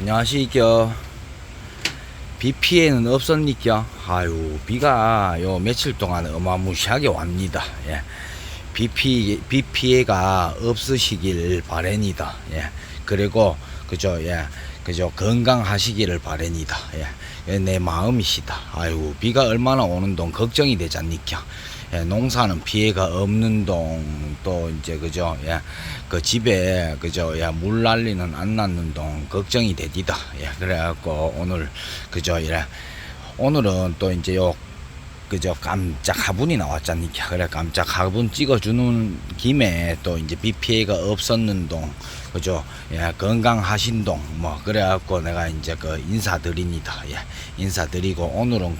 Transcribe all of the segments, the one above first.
안녕하시죠. 비 피해는 없었니까? 아유, 비가 요 며칠 동안 어마무시하게 옵니다. 예. 비 피해, 비 피해가 없으시길 바랍니다. 예. 그리고, 그죠, 예. 그죠, 건강하시기를 바랍니다. 예. 예, 내 마음이시다. 아유, 비가 얼마나 오는 동 걱정이 되지 않니까? 예, 농사는 피해가 없는 동, 또 이제 그죠, 예, 그 집에 그죠, 예, 물 난리는 안 났는 동 걱정이 되디다. 예, 그래갖고 오늘 그죠, 예, 오늘은 또 이제 요 그저 깜짝 화분이 나왔잖니까. 그래 깜짝 화분 찍어주는 김에 또 이제 비 피해가 없었는 동 그죠? 예 건강하신 동 뭐 그래갖고 내가 이제 그 인사드립니다. 예 인사드리고 오늘은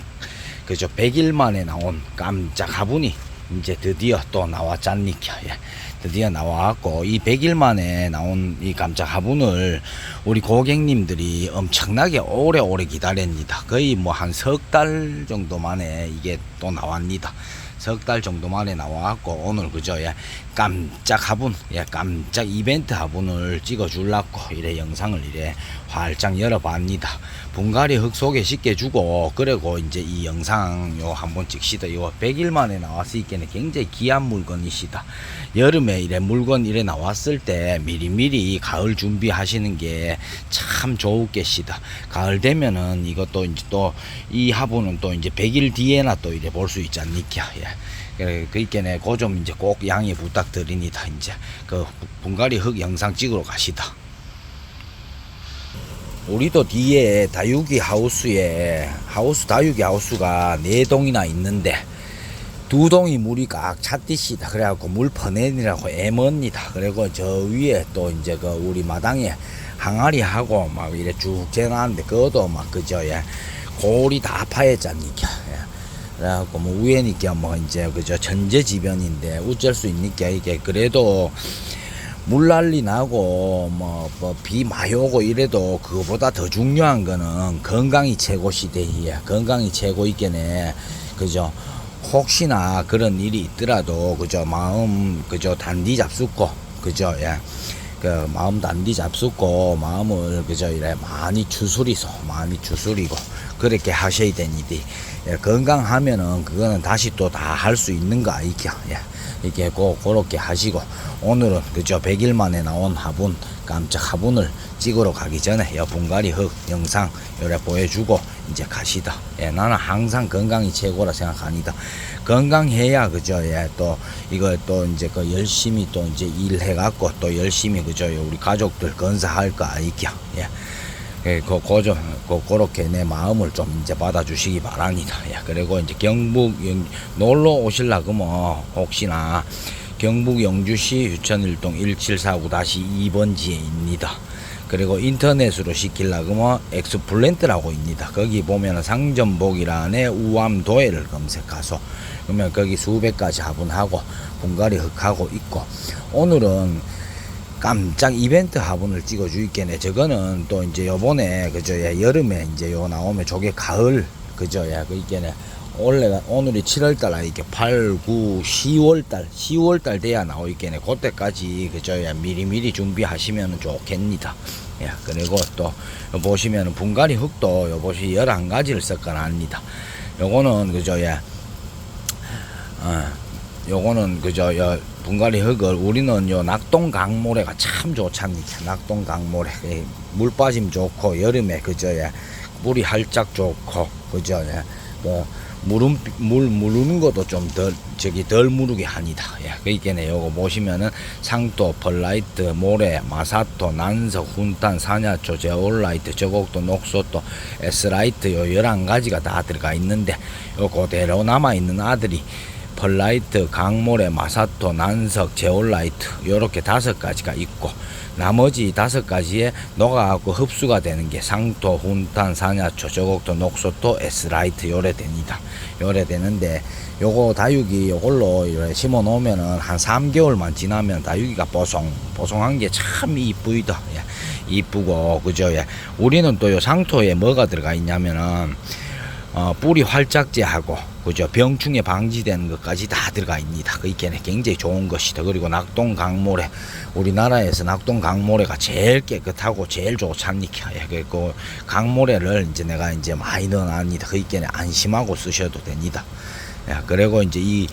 그저 100일 만에 나온 깜짝 화분이 이제 드디어 또 나왔잖니까 예 드디어 나와갖고 이 100일 만에 나온 이 깜짝 화분을 우리 고객님들이 엄청나게 오래오래 기다립니다. 거의 뭐 한 석 달 정도 만에 이게 또 나왔니다. 석 달 정도 만에 나와갖고 오늘 그저 예, 깜짝 화분, 예, 깜짝 이벤트 화분을 찍어줄라고 이래 영상을 이래 활짝 열어봤니다. 분갈이 흙 속에 씻겨주고 그리고 이제 이 영상 요 한번 찍시다. 요 100일 만에 나왔으니까 굉장히 귀한 물건이시다. 여름에 이래 물건 이래 나왔을 때 미리미리 가을 준비하시는 게 참 좋겠시다. 가을 되면은 이것도 이제 또 이 화분은 또 이제 100일 뒤에나 또 이래 볼 수 있지 않니까. 예. 그 있겠네. 그 좀 이제 꼭 양해 부탁드립니다. 이제 그 분갈이 흙 영상 찍으러 가시다. 우리도 뒤에 다육이 하우스에 하우스 다육이 하우스가 네 동이나 있는데 두 동이 물이 꽉 찼듯이 다 그래갖고 물 퍼내니라고 애멉니다 그리고 저 위에 또 이제 그 우리 마당에 항아리 하고 막 이래 쭉 재놨는데 그것도 막 그저 예 골이 다 파였잖니까 예. 그래갖고 뭐 위에니까 뭐 이제 그저 천재지변인데 어쩔 수 있니까 이게 그래도 물난리 나고 뭐비 많이 오고 이래도 그거보다 더 중요한 거는 건강이 최고 시대에 건강이 최고 있겠네. 그죠? 혹시나 그런 일이 있더라도 그죠? 마음 그죠? 단디 잡숫고 그죠? 예. 그 마음 단디 잡숫고 마음을 그저 이래 많이 추스리소. 많이 추스리고 그렇게 하셔야 되니디. 예, 건강하면은 그거는 다시 또 다 할 수 있는 거 아이겨. 예. 이렇게 꼭 그렇게 하시고 오늘은 그저 100일 만에 나온 화분 깜짝 화분을 찍으러 가기 전에 여 분갈이 흙 영상 요래 보여주고 이제 가시다. 예, 나는 항상 건강이 최고라 생각합니다. 건강해야 그죠 예, 또 이거 또 이제 그 열심히 또 이제 일해 갖고 또 열심히 그죠 우리 가족들 건사할 거 아이겨 예. 예, 그, 고저, 그, 그렇게 내 마음을 좀 이제 받아주시기 바랍니다. 예, 그리고 이제 경북, 영, 놀러 오실라 그러면 혹시나 경북 영주시 유천일동 1749-2번지에입니다. 그리고 인터넷으로 시킬라 그러면 엑스플랜트라고 입니다. 거기 보면 상점복이란에 우암 도해를 검색하소. 그러면 거기 수백 가지 화분하고 분갈이 흙하고 있고 오늘은 깜짝 이벤트 화분을 찍어 주겠네. 저거는 또 이제 요번에 그저 예, 여름에 이제 요 나오면 저게 가을 그저 예, 그 있겠네. 원래 오늘이 7월달 이게 8, 9, 10월달 10월달 돼야 나오겠네. 그때까지 그저 예, 미리미리 준비하시면 좋겠니다. 예, 그리고 또 보시면 분갈이 흙도 요것이 11가지를 섞어놨습니다. 요거는 그저 예, 어, 요거는 그저 여 분갈이 흙을 우리는 요 낙동 강모래가 참 좋답니다. 낙동 강모래 예, 물 빠짐 좋고 여름에 그저 예, 물이 활짝 좋고 그저 예, 뭐 물은 물 무르는 것도 좀 덜 저기 덜 무르게 하니다. 예, 그니까네 요거 보시면은 상토, 펄라이트, 모래, 마사토, 난석, 훈탄, 사냐초, 제올라이트, 저곡도, 녹소토, 에스라이트 요 열한 가지가 다 들어가 있는데 요 그대로 남아 있는 아들이 펄라이트, 강모래, 마사토, 난석, 제올라이트 요렇게 다섯 가지가 있고 나머지 다섯 가지에 녹아갖고 흡수가 되는 게 상토, 훈탄, 사냐초, 저곡토, 녹소토, 에스라이트 요래 됩니다. 요래 되는데 요거 다육이 요걸로 심어 놓으면은 한 3개월만 지나면 다육이가 뽀송 뽀송한 게 참 이쁘이다. 예, 이쁘고 그죠? 예. 우리는 또 요 상토에 뭐가 들어가 있냐면은 어, 뿌리 활짝제하고 그죠 병충해 방지되는 것까지 다 들어가 있습니다. 그 있겠네 굉장히 좋은 것이다. 그리고 낙동 강모래 우리나라에서 낙동 강모래가 제일 깨끗하고 제일 좋잖니까. 예, 그리고 강모래를 이제 내가 이제 많이 넣어놨니다. 그 있겠네 안심하고 쓰셔도 됩니다. 예, 그리고 이제 이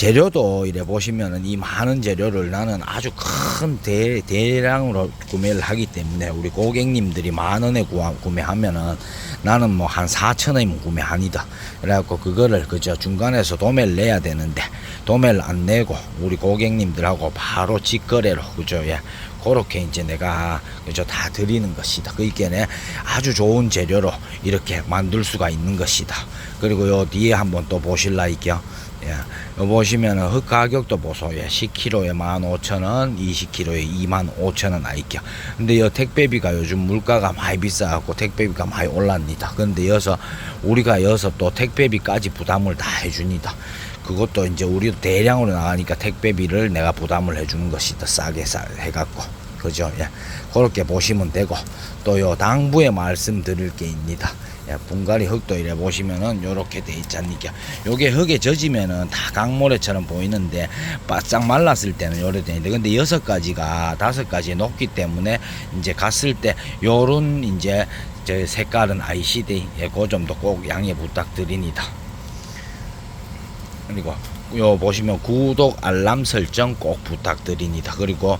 재료도 이래 보시면은 이 많은 재료를 나는 아주 큰 대, 대량으로 구매를 하기 때문에 우리 고객님들이 만 원에 구하, 구매하면은 나는 뭐 한 4천 원이면 구매합니다. 그래갖고 그거를 그저 중간에서 도매를 내야 되는데 도매를 안 내고 우리 고객님들하고 바로 직거래로 그죠 예. 그렇게 이제 내가 그저 다 드리는 것이다. 그 있게네 아주 좋은 재료로 이렇게 만들 수가 있는 것이다. 그리고 요 뒤에 한번 또 보실라 있겨. 예. 요 보시면은 흙 가격도 보소. 예. 10kg에 15,000원, 20kg에 25,000원 아이겨. 근데 요 택배비가 요즘 물가가 많이 비싸갖고 택배비가 많이 올랐니다. 근데 여서 우리가 여서 또 택배비까지 부담을 다 해줍니다. 그것도 이제 우리도 대량으로 나가니까 택배비를 내가 부담을 해주는 것이다. 싸게 싸 해갖고. 그죠? 예. 그렇게 보시면 되고 또 요 당부에 말씀드릴 게 있습니다. 예, 분갈이 흙도 이래 보시면은 요렇게 돼 있잖니까. 요게 흙에 젖으면은 다 강모래처럼 보이는데 바싹 말랐을 때는 요래 되는데 근데 여섯 가지가 다섯 가지 녹기 때문에 이제 갔을 때 요런 이제 저 색깔은 아이시대 예, 그 점도 꼭 양해 부탁드립니다. 그리고 요 보시면 구독 알람 설정 꼭 부탁드립니다. 그리고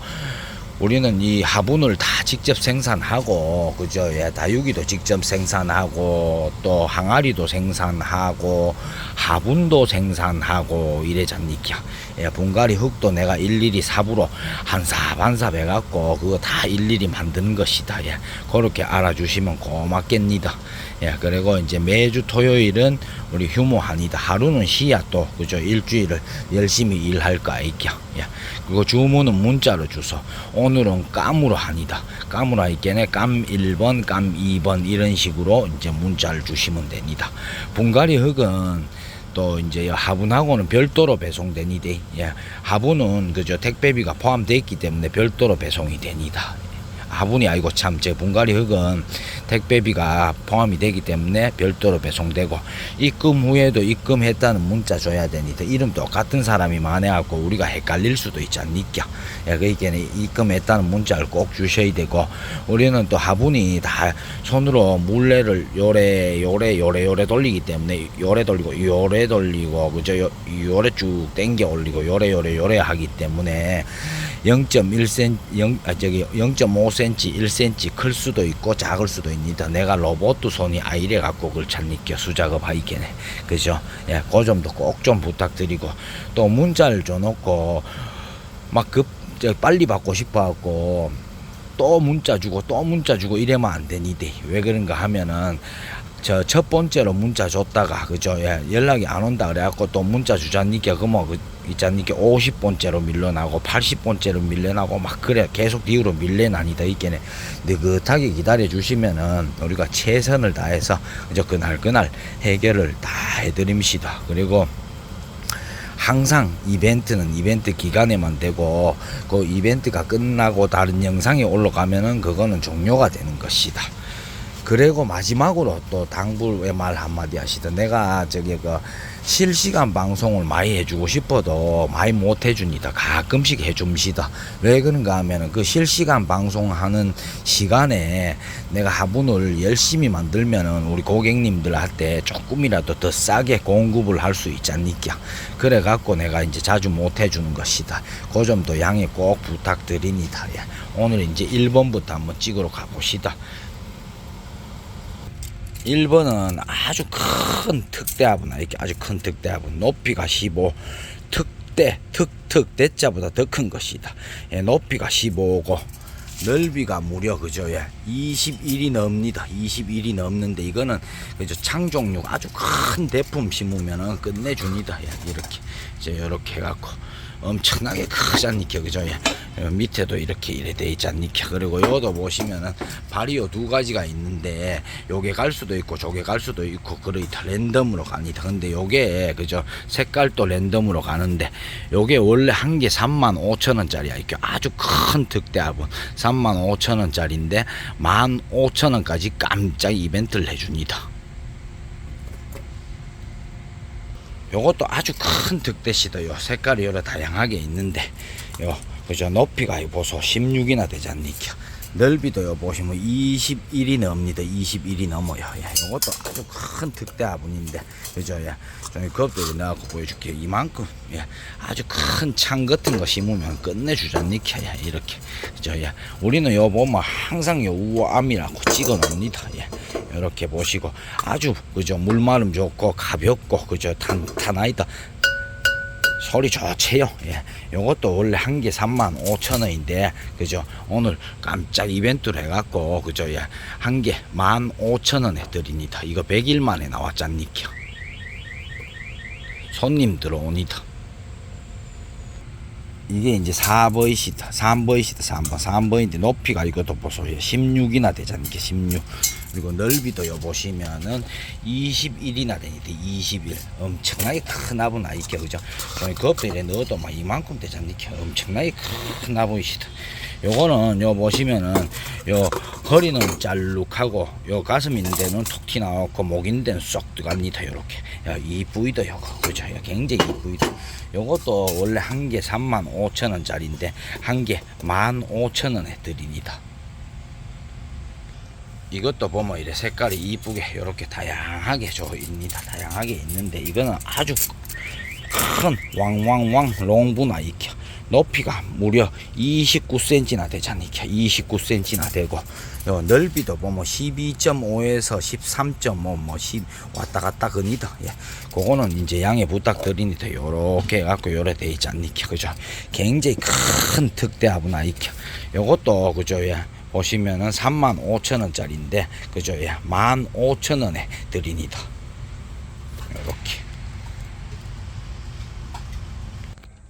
우리는 이 화분을 다 직접 생산하고 그죠 예, 다육이도 직접 생산하고 또 항아리도 생산하고 화분도 생산하고 이래잡니까 예, 분갈이 흙도 내가 일일이 삽으로 한삽 한삽 해갖고 그거 다 일일이 만드는 것이다 예, 그렇게 알아주시면 고맙겠니다 예, 그리고 이제 매주 토요일은 우리 휴무한이다 하루는 쉬야 또 그죠 일주일을 열심히 일할까 있겨 예. 그리고 주문은 문자로 주소. 오늘은 깜으로 하니다. 깜으로 할게네. 깜 1번, 깜 2번 이런 식으로 이제 문자를 주시면 됩니다. 분갈이 흙은 또 이제 화분하고는 별도로 배송됩니다. 예. 화분은 그저 택배비가 포함되어 있기 때문에 별도로 배송이 됩니다. 화분이 아니고 참 제 분갈이 흙은 택배비가 포함이 되기 때문에 별도로 배송되고 입금 후에도 입금했다는 문자 줘야 되니까 이름 똑같은 사람이 많아갖고 우리가 헷갈릴 수도 있지 않니까. 예, 그러니까 입금했다는 문자를 꼭 주셔야 되고 우리는 또 화분이 다 손으로 물레를 요래 요래 요래 요래 돌리기 때문에 요래 돌리고 요래 돌리고 그저 요, 요래 쭉 당겨 올리고 요래 요래 요래 하기 때문에 0.1cm, 0, 아, 저기 0.5cm, 1cm 클 수도 있고 작을 수도 있습니다. 내가 로봇 손이 아이래 갖고 그걸 찾니까 수작업 하이겠네. 그죠? 예, 그 점도 꼭 좀 부탁드리고 또 문자를 줘놓고 막 급, 저 빨리 받고 싶어 갖고 또 문자 주고 또 문자 주고 이래면 안 되니데 왜 그런가 하면은 저 첫 번째로 문자 줬다가 그죠 예, 연락이 안 온다 그래갖고 또 문자 주자니까 그뭐 그 있자니까 50번째로 밀려나고 80번째로 밀려나고 막 그래 계속 뒤로 밀려나니다 있겠네 느긋하게 기다려 주시면은 우리가 최선을 다해서 그저 그날 그날 해결을 다 해드립시다 그리고 항상 이벤트는 이벤트 기간에만 되고 그 이벤트가 끝나고 다른 영상이 올라가면은 그거는 종료가 되는 것이다. 그리고 마지막으로 또 당부의 말 한마디 하시다. 내가 저기 그 실시간 방송을 많이 해주고 싶어도 많이 못 해줍니다. 가끔씩 해줍시다. 왜 그런가 하면은 그 실시간 방송하는 시간에 내가 화분을 열심히 만들면은 우리 고객님들한테 조금이라도 더 싸게 공급을 할 수 있지 않니까. 그래 갖고 내가 이제 자주 못 해주는 것이다. 그 점도 양해 꼭 부탁드립니다. 예. 오늘 이제 1번부터 한번 찍으러 가봅시다. 1번은 아주 큰 특대화분, 이렇게 아주 큰 특대화분, 높이가 15, 특대, 특특, 대자보다 더 큰 것이다. 예, 높이가 15고, 넓이가 무려 그죠, 예, 21이 넘니다. 21이 넘는데 이거는 그죠 창종육 아주 큰 대품 심으면은 끝내줍니다. 예, 이렇게 이제 이렇게 해갖고. 엄청나게 크지 않니까 그죠? 예. 어, 밑에도 이렇게 이래 돼 있지 않니까 그리고 요도 보시면은 바리오 두 가지가 있는데 요게 갈 수도 있고 저게 갈 수도 있고 그러이다 랜덤으로 가니다. 근데 요게 그죠? 색깔도 랜덤으로 가는데 요게 원래 한 개 3만 5천 원짜리야. 이게 아주 큰 특대합은 3만 5천 원짜리인데 1만 5천 원까지 깜짝 이벤트를 해줍니다 요것도 아주 큰 득대시다. 요 색깔이 여러 다양하게 있는데 요 그죠 높이가 이 보소 16이나 되지 않니까 넓이도 요. 보시면 21이 넘니다. 21이 넘어요. 야, 요것도 아주 큰 득대 화분인데. 그죠? 야 저희 겁들이 나갖고 보여줄게요 이만큼. 예 아주 큰 창 같은 거 심으면 끝내주잖니까. 야 이렇게. 그죠? 야 우리는 요 보면 항상 요 우암이라고 찍어 놓습니다. 예 이렇게 보시고. 아주 그죠? 물마름 좋고 가볍고 그죠? 탄 탄아이다 소리 좋지요. 예. 요것도 원래 한 개 3만 5천 원인데, 그죠? 오늘 깜짝 이벤트를 해갖고, 그죠? 예. 한 개 1만 5천 원에 드립니다. 이거 100일 만에 나왔잖니까. 손님 들어오니다. 이게 이제 4버이시다. 3버이시다. 3번. 3버인데 높이가 이것도 보세요. 16이나 되잖니까. 16. 그리고 넓이도 요 보시면은 21이나 되니까 21. 엄청나게 큰 나무나 이게 그죠? 겉에 넣어도 막 이만큼 되잖니까. 엄청나게 큰 나무이시다. 요거는 요 보시면은 요 거리는 짤룩하고 요 가슴 있는 데는 톡 튀나왔고 목 있는 데는 쏙 들어갑니다 요렇게 야, 이 부위도 요거 그죠 야, 굉장히 이 부위도 요것도 원래 한 개 3만 5천 원짜리인데 한 개 1만 5천 원에 드립니다 이것도 보면 이래 색깔이 이쁘게 이렇게 다양하게 조입니다. 다양하게 있는데 이거는 아주 큰 왕왕왕 롱부나 익혀 높이가 무려 29cm나 되잖니까 29cm나 되고 요 넓이도 보면 12.5에서 13.5뭐 10 왔다 갔다 그니다. 예. 그거는 이제 양해 부탁드립니다 요렇게 해갖고 요래 돼 있지 않니까 그죠? 굉장히 큰 특대하구나 익혀. 요것도 그죠? 예. 보시면은 3만 5천 원짜리인데 그죠? 예. 1만 5천 원에 드립니다. 요렇게.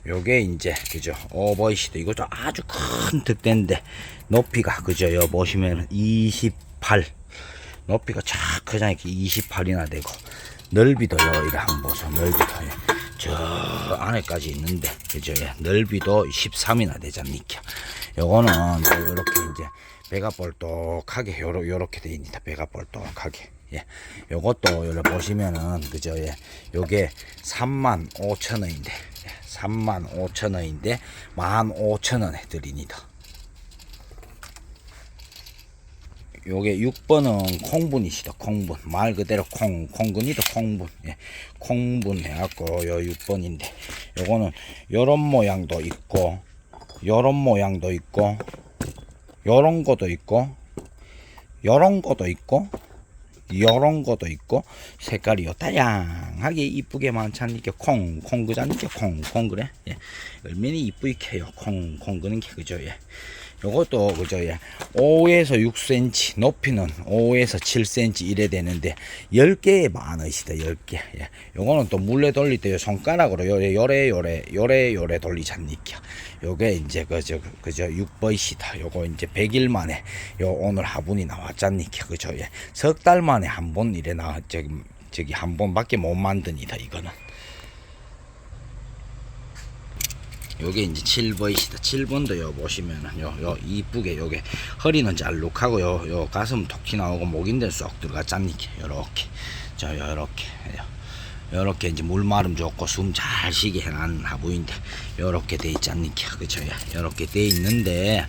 요게 이제 그죠? 오버이시도 이것도 아주 큰 특대인데 높이가 그죠? 요 보시면 28 높이가 쫙 크잖아요. 28이나 되고. 넓이도 요 이래 한번 보세요. 넓이도 예. 저 안에까지 있는데 그죠? 예. 넓이도 13이나 되잖니까 요거는 또 요렇게 이제 배가 볼록하게 요러, 요렇게 돼 있습니다 배가 볼록하게. 예, 요것도 여기 보시면은 그죠? 예, 요게 3만 5천 원인데 예, 3만 5천 원인데 1만 5천 원에 드립니다. 요게 6번은 콩분이시다 콩분. 말 그대로 콩 콩근이다 콩분. 예, 콩분 해갖고 요 6번인데 요거는 요런 모양도 있고 요런 모양도 있고 요런 거도 있고 요런 거도 있고 요런 것도 있고 색깔이 요 다양하게 이쁘게 많잖니까 콩 콩 그잖니까 콩 콩 그래? 예. 얼마나 이쁘게 해요. 콩 콩 그는 게 그죠? 예. 요것도 예. 5에서 6cm 높이는 5에서 7cm 이래 되는데 10개에 만 원이시다 10개 예. 요거는 또 물레 돌릴 때 손가락으로 요래 요래 요래 요래 요래 돌리잖니까 요게 이제 그저 그저 6번이시다 요거 이제 100일 만에 요 오늘 화분이 나왔잖니까 그죠 예. 석 달 만에 한 번 이래 나 저기 저기 한 번밖에 못 만드니다 이거는 요게 이제 7번이시다. 7번도 요 보시면은 요, 요 이쁘게 요게 허리는 잘룩하고 요, 요 가슴 톡 튀나오고 목인데 쏙 들어갔잖니까 요렇게. 저 요렇게. 요렇게 이제 물 마름 좋고 숨 잘 쉬게 해놓은 하부인데 요렇게 돼 있잖니까 그죠 요렇게 돼 있는데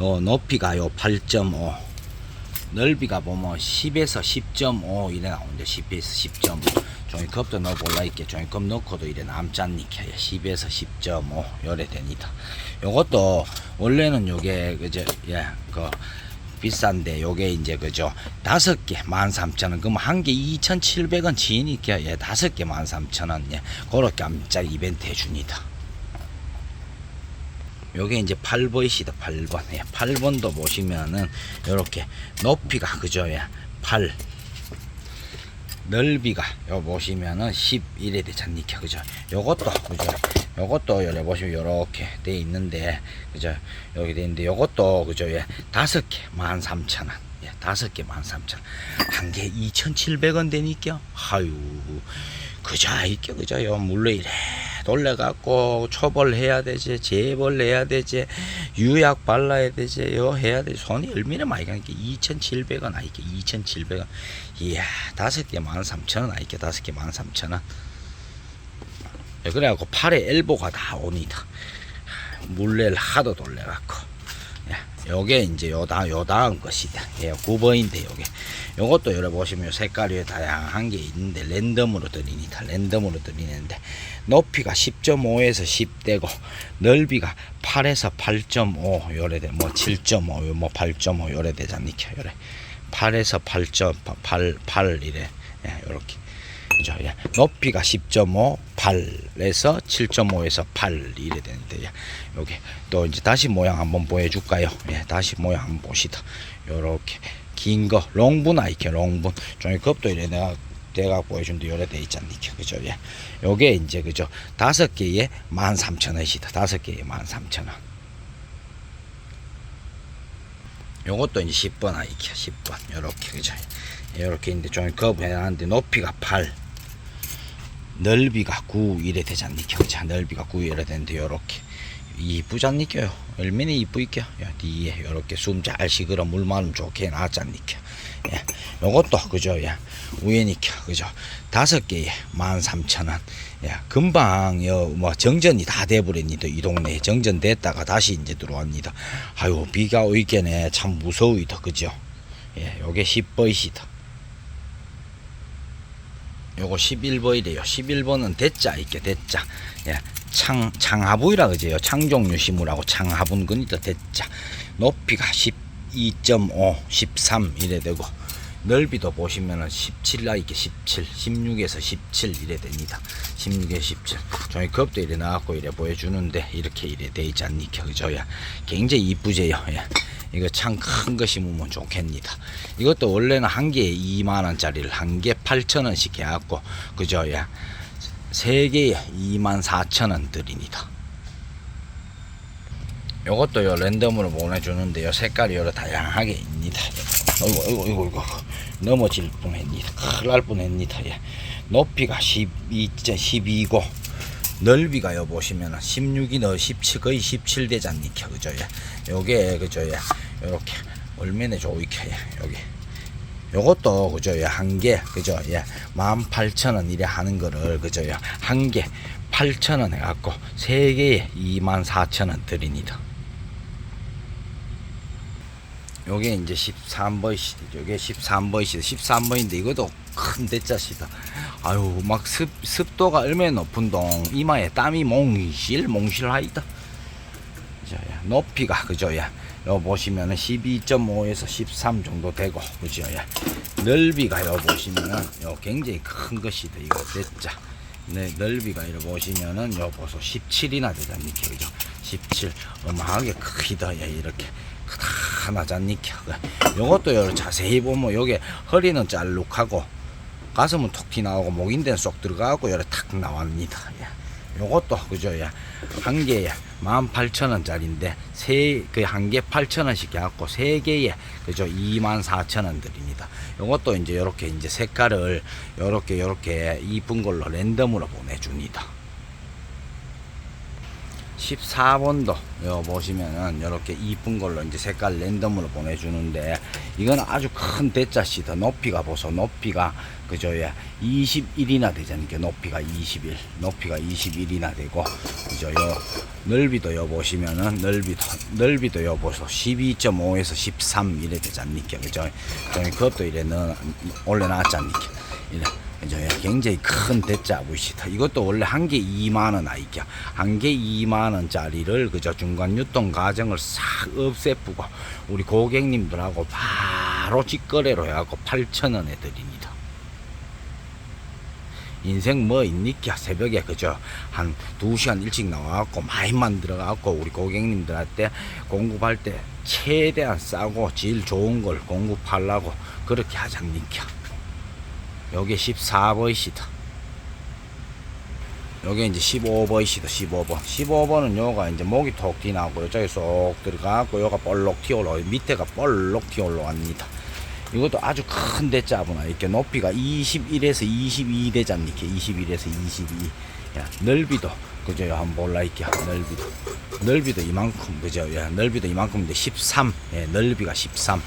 요 높이가 요 8.5 넓이가 보면 10에서 10.5 이래 나오는데 10에서 10.5 종이컵도 넣어볼라 있게 종이컵 넣고도 이래 남잖니까 10에서 10.5 요래 됩니다. 요것도 원래는 요게 그저 예그 비싼데 요게 이제 그죠 다섯 개 13,000원. 그럼 한 개 2,700원 지니까 예 다섯 개 13,000원. 예 그렇게 깜짝 이벤트 해줍니다. 요게 이제 8번이시다 8번. 예, 8번도 보시면은 요렇게 높이가 그죠 예, 8 넓이가 요 보시면은 11에 되잖니까 그죠? 요것도 그죠? 요것도 여기 보시면 요렇게 돼 있는데 그죠? 여기 돼 있는데 요것도 그죠? 예 다섯 개 13,000원. 예 다섯 개 13,000원. 한 개 2,700원 되니까? 아유 그죠 이게 그죠 요 물론 이래 돌려갖고 초벌해야 되지 재벌해야 되지 유약 발라야 되지 요 해야 되지 손이 얼마나 많이 가니까 2,700원 아이게 2,700원 이야 다섯 개 13,000원 아이게 다섯 개 13,000원 예, 그래갖고 팔에 엘보가 다 옵니다. 물레를 하도 돌려갖고. 예, 요게 이제 요다, 요다음 것이다. 예, 9번인데 요게. 요것도 여러 보시면 색깔이 다양한 게 있는데 랜덤으로 드립니다. 랜덤으로 드리는데 높이가 10.5에서 10대고 넓이가 8에서 8.5 요래 돼. 뭐 7.5, 뭐 8.5 요래 되잖니까 요래. 8에서 8.8 8 이래. 예, 요렇게. 그죠? 예. 높이가 10.5, 8에서 7.5에서 8 이래 되는데 예. 여기 또 이제 다시 모양 한번 보여줄까요? 예, 다시 모양 한번 보시다. 요렇게 긴 거, 롱분 아이게 롱분. 종이 컵도 이래 내가 내가 보여준데 요래 돼 있잖니까 그죠? 예. 요게 이제 그죠? 다섯 개에 13,000원이다. 다섯 개에 13,000원. 요것도 이제 10번 아이게 10번 요렇게 그죠? 요렇게 있는데 종이 컵 해놨는데 높이가 8 넓이가 9 이래 되지 않니까 그죠? 넓이가 9 이래 되는데 요렇게 이쁘지 않니까요? 얼마나 이쁘이겨? 야, 뒤에 요렇게 숨잘 쉬그러 물 많으면 좋게 해놨지 않니까 예. 요것도 그죠? 예. 우에니까 그죠? 다섯 개에 13,000원 예. 금방 요뭐 정전이 다 돼버립니다 이 동네에 정전 됐다가 다시 이제 들어왔니다 아유 비가 오이게네 참 무서우이다 그죠? 예. 요게 10버이시다 요거 11번이래요. 11번은 대자 있게 대자. 예. 창 창하부이라 그제요. 창종류 시무라고 창하분 근이다 대자. 높이가 12.5, 13 이래 되고 넓이도 보시면은 17라 이게 17, 16에서 17 이래 됩니다. 16에 17. 종이 컵도 이래 나왔고 이래 보여주는데 이렇게 이래 돼 있지 않니까 그죠야. 굉장히 이쁘제요. 예. 이거 참큰거 심으면 좋겠니다. 이것도 원래는 한 개에 2만 원짜리를 한 개 8천 원씩 해갖고 그죠? 야. 세 개에 2만 4천 원 드립니다. 요것도 요 랜덤으로 보내주는데요. 색깔이 여러 다양하게. 어이구, 어이구, 어이구, 어이구. 넘어질 뻔 했니다. 큰일 날 뻔 했니다. 예. 높이가 12, 12고, 넓이가 요 보시면은 16이 너 17, 거의 17 되잖니까. 그죠? 예. 요게, 그죠? 예. 요렇게. 얼마나 좋이켜, 예. 여기. 요것도 그죠 예, 한개 그죠 예 18,000원 이래 하는 거를 그죠 예, 한개 8,000원 해갖고 세 개에 24,000원 드립니다 요게 이제 13번이시 요게 13번이시 13번인데 이것도 큰 대자시다. 아유 막 습, 습도가 얼마나 높은 동. 이마에 땀이 몽실 몽실하이다. 자, 야, 높이가 그죠 야. 요 보시면은 12.5에서 13 정도 되고 그죠 야. 넓이가 요 보시면은 요 굉장히 큰 것이다 이거. 됐자. 네 넓이가 이렇게 보시면은 요 보소 17이나 되잖니까 그죠? 17 어마하게 크다 야 이렇게 하나잖니까 요것도 요 자세히 보면 요게 허리는 짤룩하고 가슴은 톡 튀나오고 목인데는 쏙 들어가고 요래 탁 나옵니다 야. 요것도 그죠 야. 한 개에 18,000원짜리인데 세그한개 8,000원씩 해갖고 세 개에 그죠 24,000원 드립니다. 요것도 이제 요렇게 이제 색깔을 요렇게 요렇게 이쁜 걸로 랜덤으로 보내줍니다. 14번도 요 보시면은 이렇게 이쁜 걸로 이제 색깔 랜덤으로 보내주는데 이건 아주 큰 대자시다 높이가 보소. 높이가 그죠? 예. 21이나 되잖아요. 높이가 21 높이가 21이나 되고 그죠? 요 넓이도 요 보시면은 넓이도 넓이도 요 보소. 12.5에서 13 이래 되잖니까 그죠? 저희 그것도 이래 넣어 올려 놨잖니까 이래 그죠? 예, 굉장히 큰 대자부시다. 이것도 원래 한 개 2만 원 아이겨. 한개 2만 원짜리를 그저 중간 유통 과정을 싹 없애쁘고 우리 고객님들하고 바로 직거래로 해갖고 8천 원에 드립니다. 인생 뭐 있니까 새벽에 그저 한 2시간 일찍 나와갖고 많이 만들어갖고 우리 고객님들한테 공급할 때 최대한 싸고 질 좋은 걸 공급하려고 그렇게 하자니까. 요게 14번이시다. 요게 이제 15번이시다. 15번. 15번은 요가 이제 목이 톡 튀나고 요쪽에 쏙 들어가고 요가 볼록 튀어올라 밑에가 볼록 튀어올라갑니다. 이것도 아주 큰 대자구나. 이렇게 높이가 21에서 22 대자니까 21에서 22. 야, 넓이도 그죠? 한번 볼라 이렇게 넓이도 넓이도 이만큼 그죠? 야, 넓이도 이만큼인데 13. 예, 넓이가 13.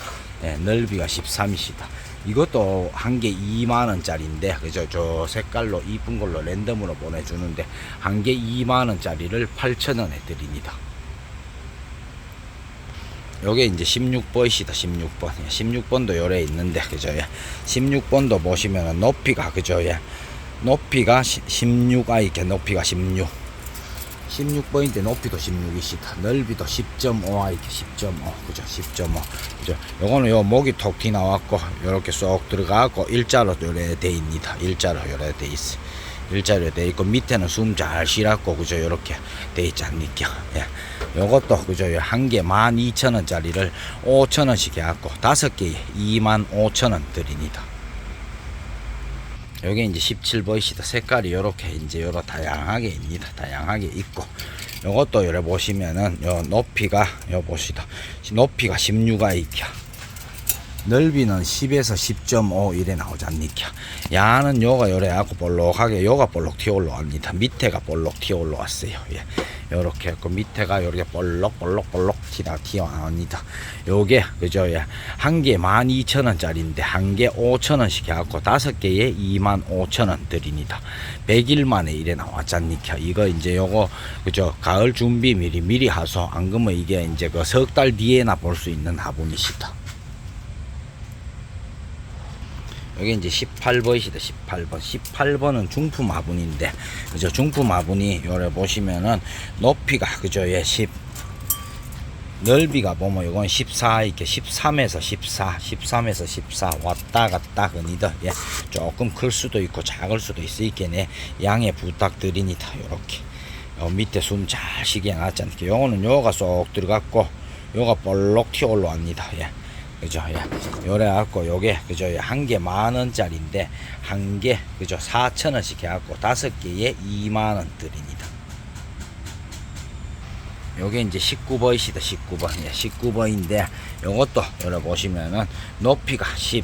예, 넓이가 13이시다. 이것도 한 개 2만 원짜리인데 그죠? 저 색깔로 이쁜 걸로 랜덤으로 보내주는데 한 개 2만 원짜리를 8천 원에 드립니다. 요게 이제 16번이시다 16번 16번도 요래 있는데 그죠 예. 16번도 보시면은 높이가 그죠 예. 높이가 16아 이렇게 높이가 16 16번인데 높이도 16이시다 넓이도 10.5아 이렇게 10.5 그죠? 10.5 그죠? 요거는 요 목이 톡 튀 나왔고 요렇게 쏙 들어가고 일자로 요래 돼 있니다. 일자로 요래 돼 있어. 일자로 돼 있고 밑에는 숨 잘 쉬라고 그죠? 요렇게 돼 있지 않니까. 예. 요것도 그죠? 한 개 12,000원짜리를 5,000원씩 해갖고 다섯 개에 25,000원 드립니다 요게 이제 17번이시다. 색깔이 요렇게 이제 요러 다양하게 입니다. 다양하게 있고. 요것도 요래 보시면은 요 높이가 요 보시다. 높이가 16아 이렇게 넓이는 10에서 10.5 이래 나오지 않니까 야는 요가 요래 하고 볼록하게 요가 볼록 튀어 올라갑니다. 밑에가 볼록 튀어 올라왔어요. 예. 요렇게 했고 밑에가 요렇게 볼록 볼록 볼록 튀다 튀어 나옵니다. 요게 그죠? 예. 한개 12,000원짜리인데 한 개 5,000원씩 해갖고 다섯 개에 25,000원 드립니다. 100일 만에 이래 나왔지 않니까. 이거 이제 요거 그죠? 가을 준비 미리 미리 하소. 안 그러면 이게 이제 그 석 달 뒤에나 볼 수 있는 화분이시다 여기 이제 18번이시다 18번. 18번은 중품 화분인데 그죠? 중품 화분이 요래 보시면은 높이가 그죠? 예10 넓이가 보면 요건 14 이렇게 13에서 14 13에서 14 왔다 갔다 그니다 예 조금 클 수도 있고 작을 수도 있으니까 양해 부탁드립니다 요렇게. 요 밑에 숨 잘 쉬게 않게 요거는 요가 쏙 들어갔고 요가 볼록 튀어 올라옵니다. 예 그죠? 예. 요래 갖고 요게 그죠? 한 개 만 원짜리인데 한 개 그죠? 4천 원씩 해 갖고 다섯 개에 2만 원 드립니다. 요게 이제 19번이시다 19번. 예, 19번인데 요것도 여러 보시면은 높이가 10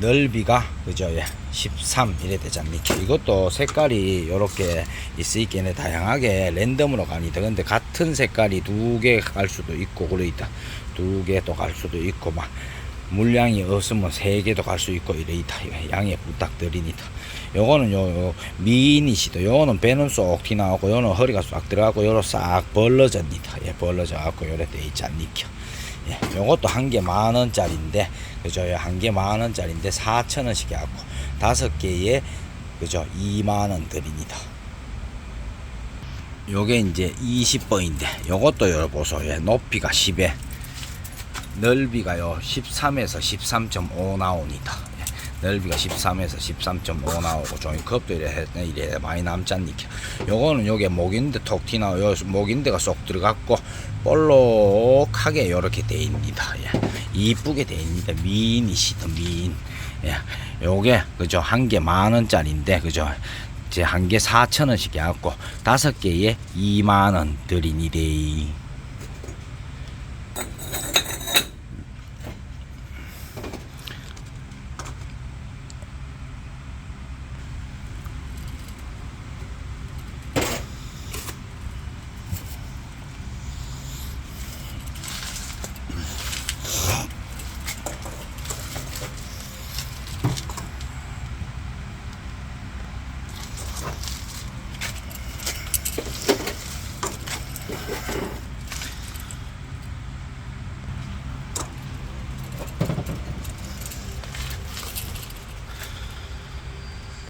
넓이가 그죠? 예, 13 이래 되지 않니까. 이것도 색깔이 요렇게 있으니까 다양하게 랜덤으로 가니다 근데 같은 색깔이 두 개 갈 수도 있고 그러이다 두개또갈 수도 있고 막 물량이 없으면 세 개도 갈 수 있고 이래이다. 양해 부탁드립니다. 요거는 요, 요 미인이시다 요거는 배는 쏙 튀나오고 요는 허리가 싹 들어가고 요로 싹 벌러집니다. 예 벌러져 갖고 요래 돼 있지 않니까. 예, 요것도 한 개 만 원짜리인데 그죠? 한 개 만 원짜리인데 4천 원씩 해갖고 다섯 개에 그죠? 2만 원 드립니다. 요게 이제 20번인데 요것도 열어보소. 예, 높이가 10에 넓이가요 13에서 13.5 나옵니다 예, 넓이가 13에서 13.5 나오고 종이컵도 이래 이래 많이 남지 않니까 요거는 요게 목인데 톡 튀나오 요 목인데가 쏙 들어갔고 볼록하게 요렇게 돼 있습니다 예. 이쁘게 돼 있습니다 미인이시다 미인 예. 요게 그죠 한 개 만 원짜리인데 그죠 이제 한 개 4천 원씩 해갖고 다섯 개에 2만 원 드리니데